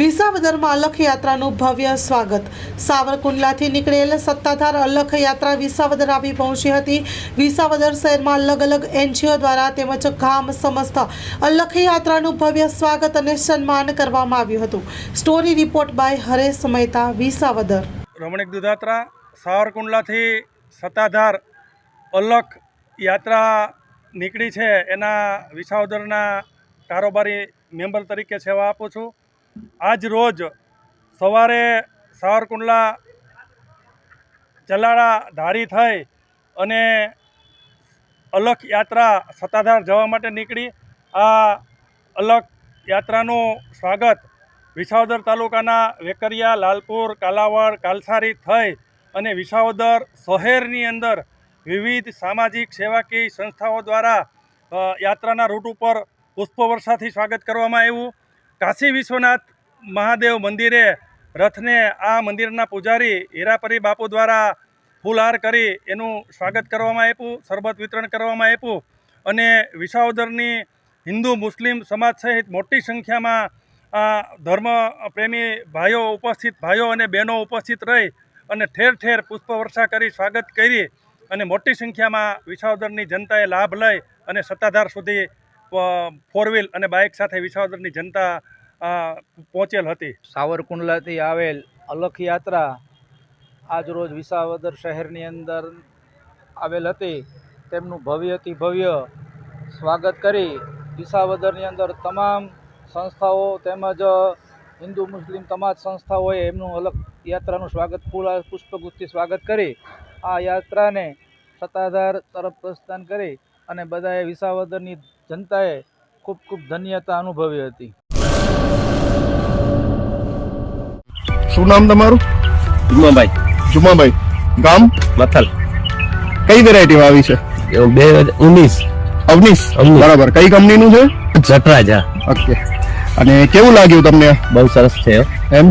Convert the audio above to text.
વિસાવદરમાં અલખ યાત્રાનું ભવ્ય સ્વાગત. સાવરકુંડલાથી નીકળેલ સત્તાધાર અલખ યાત્રા વિસાવદર આવી પહોંચી હતી. વિસાવદર શહેરમાં અલગ અલગ એનજીઓ દ્વારા તેમજ ગામ સમસ્ત અલખ યાત્રાનું ભવ્ય સ્વાગત અને સન્માન કરવામાં આવ્યું હતું. Story report by Haresh Mehta, Visavadar. Ramnik Dudhatra, સાવરકુંડલાથી Sattadhar અલખ યાત્રા નીકળી છે. એના વિસાવદરના કારોબારી મેમ્બર તરીકે સેવા આપું છું. આજ રોજ સવારે સાવરકુંડલા ચલાળા ધારી થઈ અને અલખ યાત્રા સત્તાધાર જવા માટે નીકળી. આ અલખ યાત્રાનું સ્વાગત વિસાવદર તાલુકાના વેકરિયા, લાલપુર, કાલાવડ, કાલસારી થઈ અને વિસાવદર શહેરની અંદર વિવિધ સામાજિક સેવાકીય સંસ્થાઓ દ્વારા યાત્રાના રૂટ ઉપર પુષ્પવર્ષાથી સ્વાગત કરવામાં આવ્યું. કાશી વિશ્વનાથ મહાદેવ મંદિરે રથને આ મંદિરના પૂજારી હીરાપરી બાપુ દ્વારા ફૂલહાર કરી એનું સ્વાગત કરવામાં આપ્યું, શરબત વિતરણ કરવામાં આપ્યું અને વિસાવદરની હિન્દુ મુસ્લિમ સમાજ સહિત મોટી સંખ્યામાં આ ધર્મ પ્રેમી ભાઈઓ ઉપસ્થિત, ભાઈઓ અને બહેનો ઉપસ્થિત રહી અને ઠેર ઠેર પુષ્પવર્ષા કરી સ્વાગત કરી અને મોટી સંખ્યામાં વિસાવદરની જનતાએ લાભ લઈ અને સત્તાધાર સુધી ફોર વ્હીલ અને બાઇક સાથે વિસાવદરની જનતા પહોંચેલ હતી. સાવરકુંડલાથી આવેલ અલખ યાત્રા આજરોજ વિસાવદર શહેરની અંદર આવેલ હતી. તેમનું ભવ્યથી ભવ્ય સ્વાગત કરી વિસાવદરની અંદર તમામ સંસ્થાઓ તેમજ હિન્દુ મુસ્લિમ તમામ સંસ્થાઓએ એમનું અલગ યાત્રાનું સ્વાગત, ફૂલ પુષ્પગુચ્છથી સ્વાગત કરી. આ યાત્રાને સત્તાધાર તરફ પ્રસ્થાન કરી. અને બધાએ વિસાવદરની જનતાએ ખૂબ ખૂબ ધન્યતા અનુભવી હતી. શું નામ તમારું? જુમાભાઈ. જુમાભાઈ. ગામ? મથલ. કઈ વેરાયટી આવી છે? એવું બે હજાર ઉન્નીસ. અવનીસ. બરાબર. કઈ કંપનીનું છે? જટરાજા. ઓકે. અને કેવું લાગ્યું તમને? બહુ સરસ છે. એમ?